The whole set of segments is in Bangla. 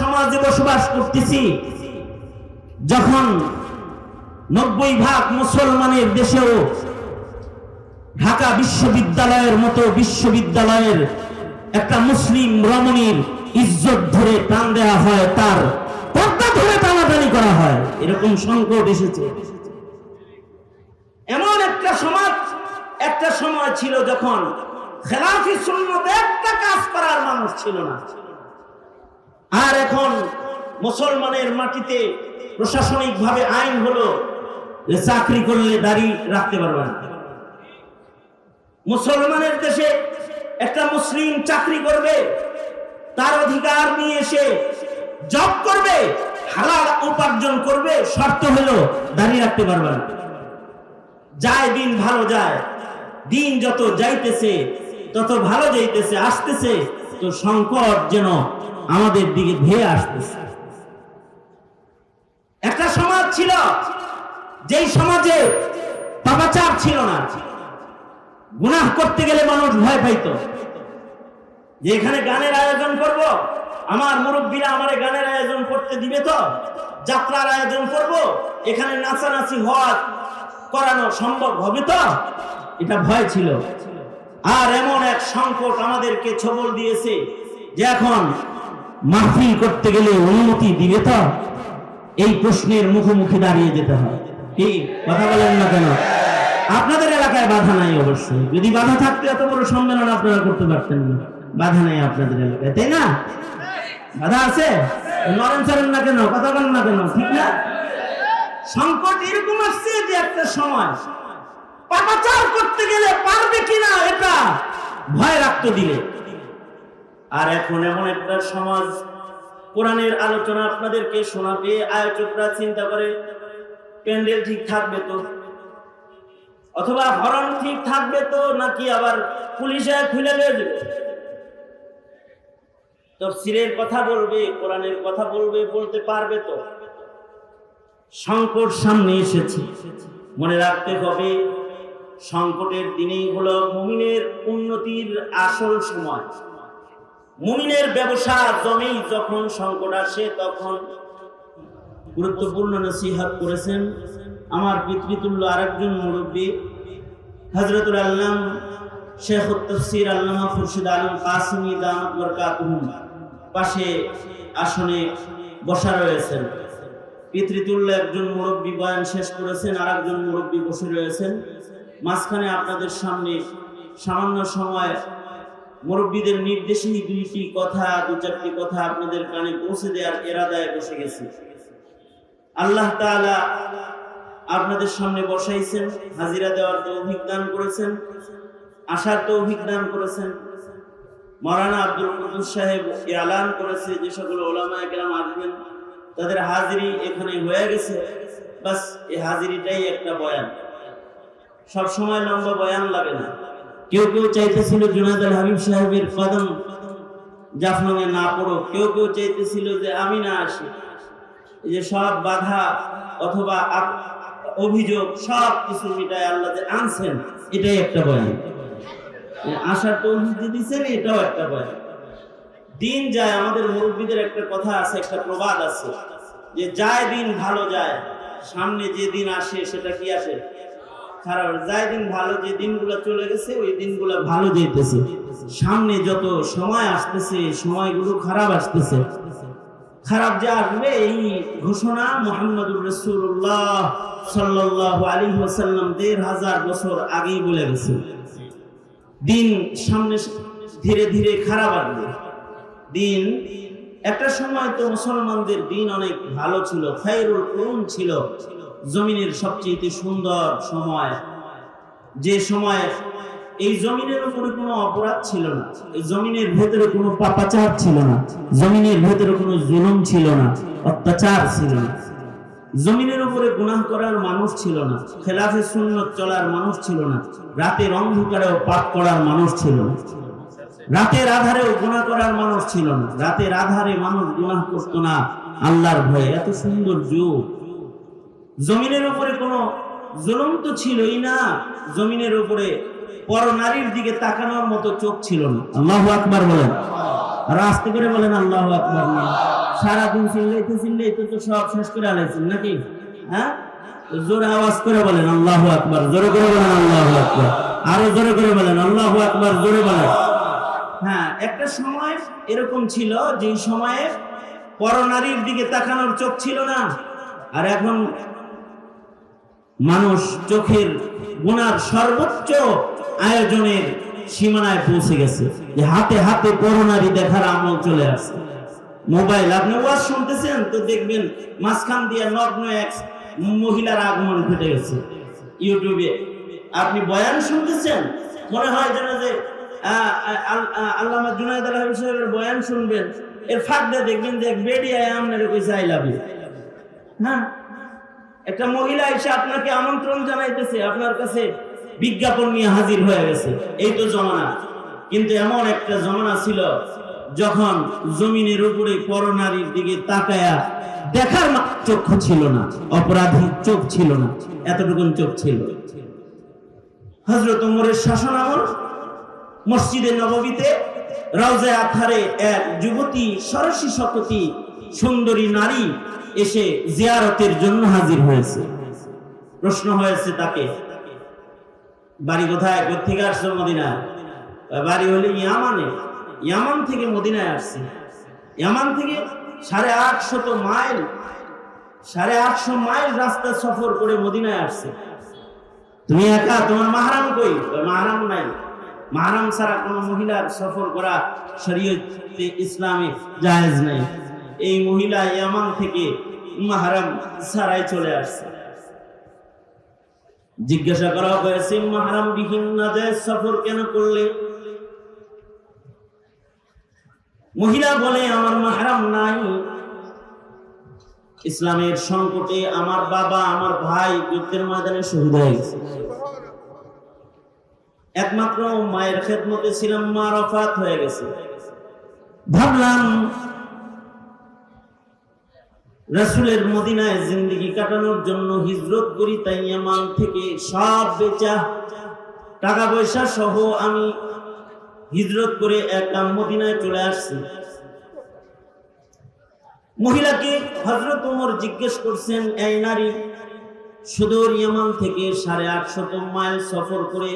সমাজে বসবাস করতেছি, যখন নব্বই ভাগ মুসলমানের দেশেও ঢাকা বিশ্ববিদ্যালয়ের মতো বিশ্ববিদ্যালয়ের একটা মুসলিম রমণীর ইজ্জত ধরে টান দেওয়া হয়, তার পর্দা ধরে টানাটানি করা হয়। এরকম সংকট এসেছে। এমন একটা সমাজ, একটা সময় ছিল যখন খেলাফি সুন্নত একটা কাজ করার মানুষ ছিল না। আর এখন মুসলমানের মাটিতে প্রশাসনিক ভাবে আইন হলো যে চাকরি করলে দাড়ি রাখতে পারবে না। মুসলমানের দেশে একটা মুসলিম চাকরি করবে, তার অধিকার নিয়ে এসে জব করবে, হালাল উপার্জন করবে, শর্ত হলো দাঁড়িয়ে রাখতে পারবে না। যায় দিন ভালো যায়, দিন যত যাইতেছে, তত ভালো যাইতেছে, আসতেছে, তো সংকট যেন আমাদের দিকে ধেয়ে আসতেছে। একটা সমাজ ছিল, যেই সমাজে পাপাচার ছিল না, গুনাহ করতে গেলে মানুষ ভয় পাইতো। যে এখানে গানের আয়োজন করব, আমার মুরব্বীরা আমারে গানের আয়োজন করতে দিবে তো? যাত্রার আয়োজন করব, এখানে নাচানাচি হওয়ার করানো সম্ভব হবে তো? এটা ভয় ছিল। আর এমন এক সংকট আমাদেরকে ছবল দিয়েছে যে এখন মাহফিল করতে গেলে অনুমতি দিবে তো? এই প্রশ্নের মুখোমুখি দাঁড়িয়ে যেতে হয়। কি? কথা বলেন না কেন? আপনাদের এলাকায় বাধা নাই অবশ্যই। যদি বাধা থাকতো, এত বড় সম্মেলন আপনারা করতে পারতেন না। বাধা নাই আপনাদের এলাকায়, তাই না? বাধা আছে? নরেন চরেন না কেন? কথা বলেন না কেন? ঠিক না? সংকট এরকম আসছে যে একটা সময় পাপাচার করতে গেলে পারবে কিনা এটা ভয় রাখতো দিলে। আর এখন এমন একটা সমাজ, কোরআনের আলোচনা আপনাদেরকে শোনাবে, আয়োজকরা চিন্তা করে, প্যান্ডেল ঠিক থাকবে তো? অথবা হরণ ঠিক থাকবে তো, নাকি আবার পুলিশে খুলে দেবে? তফসিরের কথা বলবে, কোরআনের কথা বলবে, বলতে পারবে তো? সংকট সামনে এসেছে, মনে রাখতে হবে, সংকটের দিনেই হলো মুমিনের উন্নতির আসল সময়। মুমিনের ব্যবসা জমেই যখন সংকট আসে, তখন গুরুত্বপূর্ণ নসিহত করেছেন আমার পিতৃতুল্য আরেকজন মুরব্বী হজরতুল আল্লাম শেখ তফসির আল্লামা খুরশিদ আলম কাসিমি দামত বরকাতুহুম পাশে আসনে বসা রয়েছেন। পিতৃতুল্য একজন মুরব্বী বয়ান শেষ করেছেন আর একজন মুরব্বী বসে রয়েছেন। মাঝখানে আপনাদের সামনে সামান্য সময় মুরব্বীদের নির্দেশে দুইটি কথা, দু চারটি কথা আপনাদের কানে পৌঁছে দেওয়ার এরাদায় বসে গেছে। আল্লাহ তাআলা আপনাদের সামনে বসাইছেন, হাজিরা দেওয়ার তৌফিক দান করেছেন, আসার তৌফিক দান করেছেন। মাওলানা আব্দুল কুদ্দুস সাহেব এলান করেছে, যে সকল ওলামা একরাম আসবেন, তাদের হাজিরি এখানে হয়ে গেছে। বাস, এই হাজিরিটাই একটা বয়ান। সব সময় লম্বা বয়ান লাগে না। কেউ কেউ চাইতেছিল জুনাদ আল হাবিব সাহেবের কদম জাফলংয়ে না পড়ো কেউ কেউ চাইতেছিল যে আমি না আসি। যে সব বাধা অথবা অভিযোগ সব কিছু মিটায় আল্লাহ যে আনছেন, এটাই একটা বয়ান। এই আশার তৌহিদ দিচ্ছেন এটাও একটা বয়ান। দিন যায়, আমাদের মুরব্বীদের একটা কথা আছে, একটা প্রবাদ আছে। যে যায় দিন ভালো যায়, সামনে যে দিন আসে সেটা কি আসে? খারাপ। যায় দিন ভালো যে দিনগুলো চলে গেছে, ওই দিনগুলো ভালো যেতেছে। সামনে যত সময় আসতেছে, সময়গুলো খারাপ আসতেছে। খারাপ যে আসবে, এই ঘোষণা মোহাম্মদুর রসুল্লাহ সাল্লাহ আলী ওসাল্লাম দেড় হাজার বছর আগেই বলে গেছে। দিন সামনে ধীরে ধীরে খারাপ আসবে। দিন, একটা সময় তো মুসলমানদের দিন অনেক ভালো ছিল, খায়রুল করুন ছিল। জমিনের সবচেয়ে সুন্দর সময়। যে সময় এই জমিনের উপরে কোনো অপরাধ ছিল না, এই জমিনের ভেতরে কোনো পাপাচার ছিল না, জমিনের ভেতরে কোনো জুলুম ছিল না, অত্যাচার ছিল না। জমিনের উপরে গুনাহ করার মানুষ ছিল না, খেলাফে সুন্নত চলার মানুষ ছিল না, রাতের অন্ধকারেও পাপ করার মানুষ ছিল না। রাতের আধারেও গুনাহ করার মানুষ ছিল না, রাতের আধারে মানুষ গুনাহ করতো না, আল্লাহর ভয়ে। এত সুন্দর যুগ। জমিনের উপরে কোনো জুলুম তো ছিলই না। জমিনের উপরে পর নারীর দিকে তাকানোর মতো চোখ ছিল না। আল্লাহু আকবার বলেন। আর আস্তে করে বলেন, আল্লাহ আকবার না। সারাদিন চিল্লাইতে চিল্লাইতে তো সব শেষ করে আলাইছেন নাকি? হ্যাঁ? জোরে আওয়াজ করে বলেন, আল্লাহ আকবার। জোরে করে বলেন, আল্লাহ আকবার। আরও জোরে করে বলেন, আল্লাহ আকবার। জোরে বলেন। হ্যাঁ একটা সময় এরকম ছিল যে সময়ে পরনারীর দিকে তাকানোর চোখ ছিল না। আর এখন মানুষ চোখের গুনার সর্বোচ্চ আয়োজনের সীমানায় পৌঁছে গেছে। যে হাতে হাতে করোনারি দেখার আমল চলে আসছে। মোবাইল, আপনি ওয়াজ শুনতেছেন তো দেখবেন মাঝখান দিয়ে নগ্ন এক মহিলার আগমন ঘটে গেছে। ইউটিউবে আপনি বয়ান শুনতেছেন? মনে হয় যেন যে আল্লামা জুনায়দ আল সাহেবের বয়ান শুনবেন। এর ফাঁক দিয়ে দেখবেন যে এক বেডিয়ায় আপনার কইছে আই লাভ ইউ হ্যাঁ? একটা মহিলা এসে আপনাকে আমন্ত্রণ জানাইতেছে, আপনার কাছে বিজ্ঞাপন নিয়ে হাজির হয়ে গেছে। এই তো জমানা। কিন্তু এমন একটা জমানা ছিল যখন জমিনের উপরে করোনারির দিকে তাকায়া দেখার চক্ষু ছিল না অপরাধী চোখ ছিল না, এতটুকুন চোখ ছিল। হজরত উমরের শাসন আমল, মসজিদে নববীতে রওজায় আথারে এক যুবতী সরসী শপথী সুন্দরী নারী এসে জিয়ারতের জন্য হাজির হয়েছে। প্রশ্ন হয়েছে তাকে, বাড়ি কোথায়? কোথেকে আসছো মদিনায়? বাড়ি হলে ইয়ামানে। ইয়ামান থেকে মদিনায় আসছে। ইয়ামান থেকে সাড়ে আটশত মাইল, সাড়ে আটশো মাইল রাস্তা সফর করে মদিনায় আসছে। তুমি একা? তোমার মাহারাম কই? মাহারাম নাই। মাহারাম ছাড়া কোনো মহিলার সফর করা শরীয়তে ইসলামে জায়েজ নাই। এই মহিলা ইয়ামান থেকে মাহারাম ছাড়াই চলে আসছে। জিজ্ঞাসা করা হয়েছে মাহারাম বিহীন না যায় সফর কেন করলে? মহিলা বলে, আমার মাহারাম নাই। ইসলামের সংকটে আমার বাবা, আমার ভাই যুদ্ধের ময়দানে শহীদ হয়ে গেছে। একমাত্র মায়ের খেদমতে ছিলাম, মা রফাত হয়ে গেছে। ভাবলাম রাসূলের মদিনায় জিন্দগি কাটানোর জন্য হিজরত করি তাই ইয়ামান থেকে সব বেচা টাকা পয়সা সহ আমি হিজরত করে একা মদিনায় চলে আসছি। মহিলাকে হজরত উমর জিজ্ঞেস করছেন, এই নারী, সুদূর ইয়ামান থেকে সাড়ে আটশত মাইল সফর করে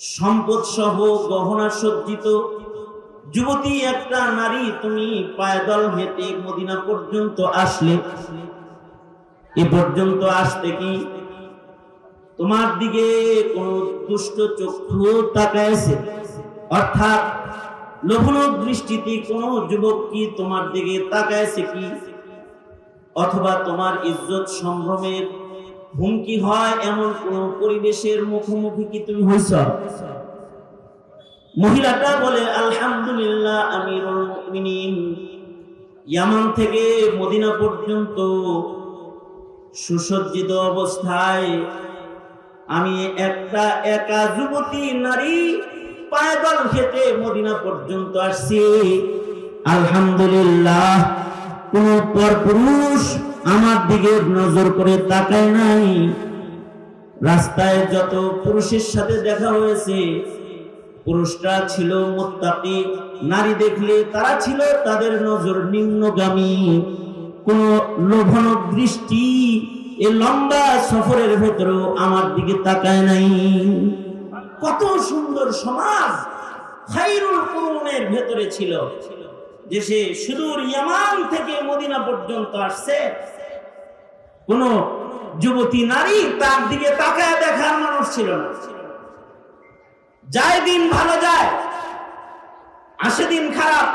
সম্পদ সহ গহনা সজ্জিত যুবতী, একটা নারী, তুমি পায়দল হেঁটে মদিনা পর্যন্ত আসলে। এ পর্যন্ত আসতে কি তোমার দিকে কোন দুষ্ট চক্ষু তাকাইছে অর্থাৎ লবণ দৃষ্টিতে কোন যুবক কি তোমার দিকে তাকাইছে কি? অথবা তোমার ইজ্জত সম্ভ্রমের হুমকি হয় এমন কোন পরিবেশের মুখোমুখি কি তুমি হইছ? মহিলাটা বলে, আলহামদুলিল্লাহ মুমিনিন। ইয়ামান থেকে মদিনা পর্যন্ত সুসজ্জিত অবস্থায় আমি একটা একা যুবতী নারী পায়দল হেঁটে মদিনা পর্যন্ত আসছি। আলহামদুলিল্লাহ, কোন পর পুরুষ আমার দিকে নজর করে তাকায় নাই। রাস্তায় যত পুরুষের সাথে দেখা হয়েছে পুরুষরা ছিল মোত্তাকি। নারী দেখলে তারা ছিল তাদের নজর নিম্নগামী। কোন লোভন দৃষ্টি এই লম্বা সফরের ভেতরেও আমার দিকে তাকায় নাই। কত সুন্দর সমাজ ভেতরে ছিল, যে সে সুদূর ইয়ামান থেকে মদিনা পর্যন্ত আসছে। কোন যুবতী নারী তার দিকে তাকায় দেখার মানুষ ছিল না। যায় দিন ভালো যায় আসে দিন খারাপ।